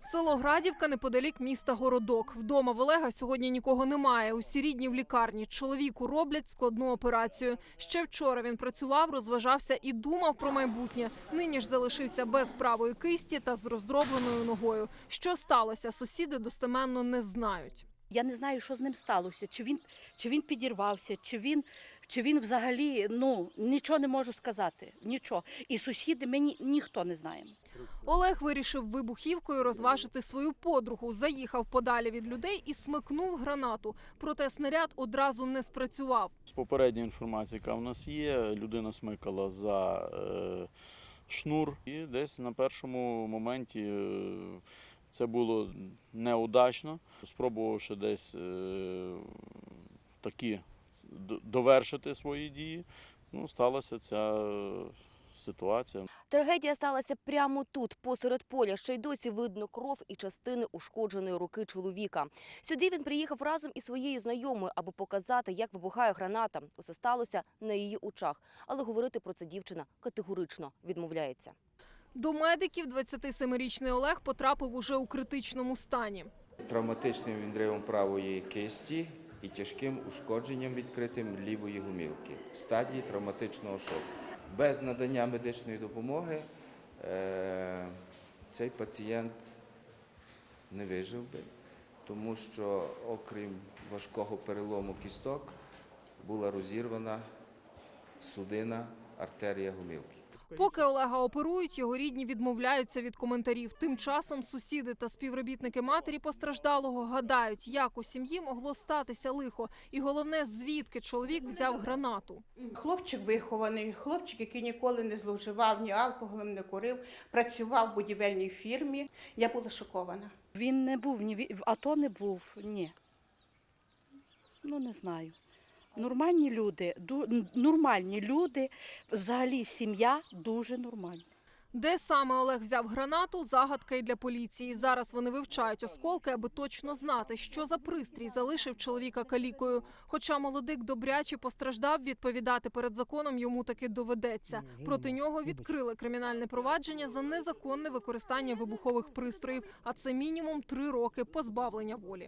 Село Градівка неподалік міста Городок. Вдома в Олега сьогодні нікого немає. Усі рідні в лікарні. Чоловіку роблять складну операцію. Ще вчора він працював, розважався і думав про майбутнє. Нині ж залишився без правої кисті та з роздробленою ногою. Що сталося, сусіди достеменно не знають. Я не знаю, що з ним сталося. Чи він, чи він підірвався, чи він, чи він взагалі ну нічого не можу сказати. Нічого. І сусіди мені ніхто не знає. Олег вирішив вибухівкою розважити свою подругу. Заїхав подалі від людей і смикнув гранату. Проте снаряд одразу не спрацював. З попередньої інформації, яка в нас є, людина смикала за е, шнур, і десь на першому моменті е, це було неудачно. Спробувавши десь е, такі довершити свої дії, ну, сталася ця е, ситуація. Трагедія сталася прямо тут, посеред поля. Ще й досі видно кров і частини ушкодженої руки чоловіка. Сюди він приїхав разом із своєю знайомою, аби показати, як вибухає граната. Усе сталося на її очах. Але говорити про це дівчина категорично відмовляється. До медиків 27-річний Олег потрапив уже у критичному стані. травматичним відривом правої кисті і тяжким ушкодженням відкритим лівої гумілки в стадії травматичного шоку. Без надання медичної допомоги е, цей пацієнт не вижив би, тому що, окрім важкого перелому кісток, була розірвана судина артерія гумілки. Поки Олега оперують, його рідні відмовляються від коментарів. Тим часом сусіди та співробітники матері постраждалого гадають, як у сім'ї могло статися лихо, і головне, звідки чоловік взяв гранату. Хлопчик вихований, хлопчик, який ніколи не зловживав ні алкоголем, не курив, працював в будівельній фірмі. Я була шокована. Він не був ні в АТО не був, ні. Ну не знаю. Нормальні люди, ду- нормальні люди, взагалі сім'я дуже нормальна. Де саме Олег взяв гранату? Загадка й для поліції. Зараз вони вивчають осколки, аби точно знати, що за пристрій залишив чоловіка калікою. Хоча молодик добряче постраждав, відповідати перед законом йому таки доведеться. Проти нього відкрили кримінальне провадження за незаконне використання вибухових пристроїв, а це мінімум три роки позбавлення волі.